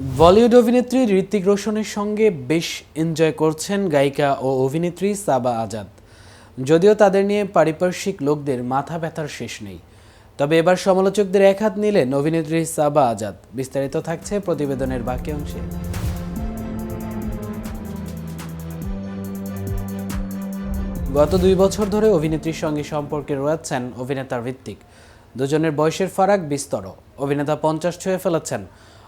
বলিউড অভিনেত্রী ঋত্বিক রোশনের সঙ্গে বেশ এনজয় করছেন গায়িকা ও অভিনেত্রী সাবা আজাদ। যদিও তাদের নিয়ে পারিপার্শ্বিক লোকদের মাথা ব্যথার শেষ নেই। তবে এবার সমালোচকদের এক হাত নিলেন অভিনেত্রী সাবা আজাদ। বিস্তারিত থাকছে প্রতিবেদনের বাকি অংশে। গত দুই বছর ধরে অভিনেত্রীর সঙ্গে সম্পর্কে রয়েছেন অভিনেতা ঋত্বিক দুজনের বয়সের ফারাক বিস্তর। অভিনেতা পঞ্চাশ ছুঁয়ে ফেলেছেন।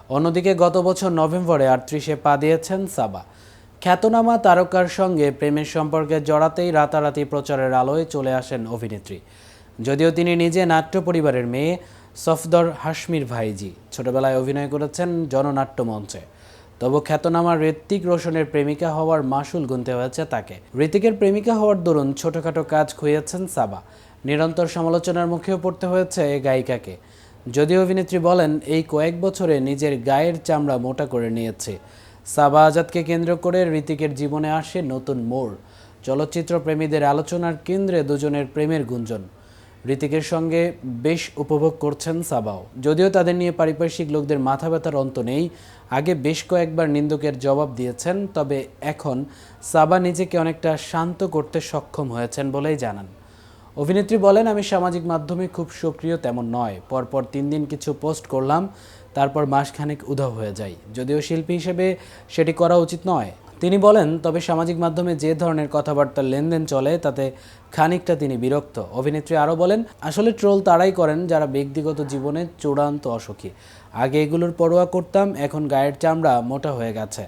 অন্যদিকে গত বছর নভেম্বরে আটত্রিশে পা দিয়েছেন সাবা। খ্যাতনামা তারকার সঙ্গে প্রেমের সম্পর্কে জড়াতেই রাতারাতি প্রচারের আলোয় চলে আসেন অভিনেত্রী। যদিও তিনি নিজে নাট্য পরিবারের মেয়ে সফদর হাসমির ভাইজি ছোটবেলায় অভিনয় করেছেন জননাট্য মঞ্চে। তবু খ্যাতনামা ঋত্বিক রোশনের প্রেমিকা হওয়ার মাসুল গুনতে হয়েছে তাকে। ঋতিকের প্রেমিকা হওয়ার দরুন ছোটখাটো কাজ খুইয়েছেন সাবা। নিরন্তর সমালোচনার মুখেও পড়তে হয়েছে এই গায়িকাকে। যদিও অভিনেত্রী বলেন, এই কয়েক বছরে নিজের গায়ের চামড়া মোটা করে নিয়েছে। সাবা আজাদকে কেন্দ্র করে ঋতিকের জীবনে আসে নতুন মোড়। চলচ্চিত্র প্রেমীদের আলোচনার কেন্দ্রে দুজনের প্রেমের গুঞ্জন। ঋতিকের সঙ্গে বেশ উপভোগ করছেন সাবাও। যদিও তাদের নিয়ে পারিপার্শ্বিক লোকদের মাথা ব্যথার অন্ত নেই, আগে বেশ কয়েকবার নিন্দুকের জবাব দিয়েছেন, তবে এখন সাবা নিজেকে অনেকটা শান্ত করতে সক্ষম হয়েছেন বলেই জানান। অভিনেত্রী বলেন, আমি সামাজিক মাধ্যমে খুব সক্রিয় তেমন নয়। পরপর তিন দিন কিছু পোস্ট করলাম, তারপর মাসখানেক উধাও হয়ে যাই যদিও শিল্পী হিসেবে সেটি করা উচিত নয়। তিনি বলেন, তবে সামাজিক মাধ্যমে যে ধরনের কথাবার্তার লেনদেন চলে, তাতে খানিকটা তিনি বিরক্ত। অভিনেত্রী আরও বলেন, আসলে ট্রোল তারাই করেন যারা ব্যক্তিগত জীবনে চূড়ান্ত অসুখী। আগে এগুলোর পরোয়া করতাম, এখন গায়ের চামড়া মোটা হয়ে গেছে।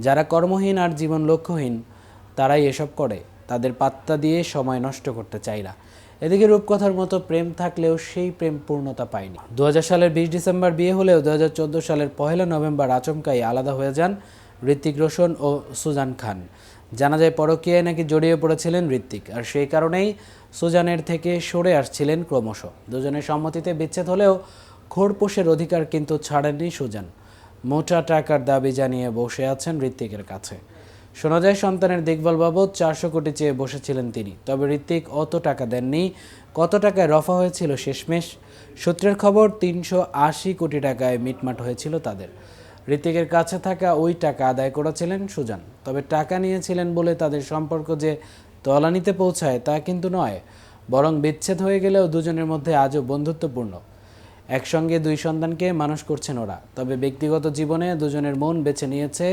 যারা কর্মহীন আর জীবন লক্ষ্যহীন, তারাই এসব করে। তাদের পাত্তা দিয়ে সময় নষ্ট করতে চাই না। এদিকে রূপকথার মতো প্রেম থাকলেও সেই প্রেম পূর্ণতা পায়নি। দু হাজার সালের বিশ ডিসেম্বর বিয়ে হলেও দু হাজার চোদ্দ সালের পহেলা নভেম্বর আচমকাই আলাদা হয়ে যান ঋত্বিক রোশন ও সুজান খান। জানা যায় পরকীয়ায় নাকি জড়িয়ে পড়েছিলেন ঋত্বিক, আর সেই কারণেই সুজানের থেকে সরে আসছিলেন ক্রমশ। দুজনের সম্মতিতে বিচ্ছেদ হলেও খোরপোশের অধিকার কিন্তু ছাড়েননি সুজান। মোটা টাকার দাবি জানিয়ে বসে আছেন ঋত্বিকের কাছে। শোনা যায়, সন্তানের দেখভাল বাবদ চারশো কোটি চেয়ে বসেছিলেন তিনি। তবে ঋত্বিক অত টাকা দেননি। কত টাকায় রফা হয়েছিল শেষমেশ? সূত্রের খবর, তিনশো আশি কোটি টাকায় মিটমাট হয়েছিল তাদের। ঋত্বিকের কাছে থাকা ওই টাকা আদায় করেছিলেন সুজান। তবে টাকা নিয়েছিলেন বলে তাদের সম্পর্ক যে তলানিতে পৌঁছায় তা কিন্তু নয়, বরং বিচ্ছেদ হয়ে গেলেও দুজনের মধ্যে আজও বন্ধুত্বপূর্ণ। একসঙ্গে দুই সন্তানকে মানুষ করছেন ওরা। তবে ব্যক্তিগত জীবনে দুজনের মন বেছে নিয়েছে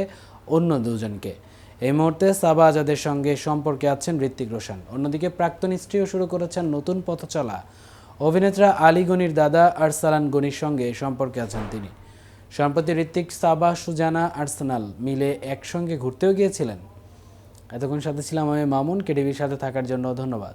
অন্য দুজনকে। এই মুহূর্তে সাবা আজাদের সঙ্গে সম্পর্কে আছেন ঋত্বিক রোশন। অন্যদিকে প্রাক্তন স্ত্রীও শুরু করেছেন নতুন পথ চলা অভিনেত্রা আলী গনির দাদা আরসালান গনির সঙ্গে সম্পর্কে আছেন তিনি। সম্প্রতি ঋত্বিক সাবা, সুজানা, আর্সেনাল মিলে একসঙ্গে ঘুরতেও গিয়েছিলেন। এতক্ষণ সাথে ছিলাম আমি মামুন কেডিবির সাথে থাকার জন্য ধন্যবাদ।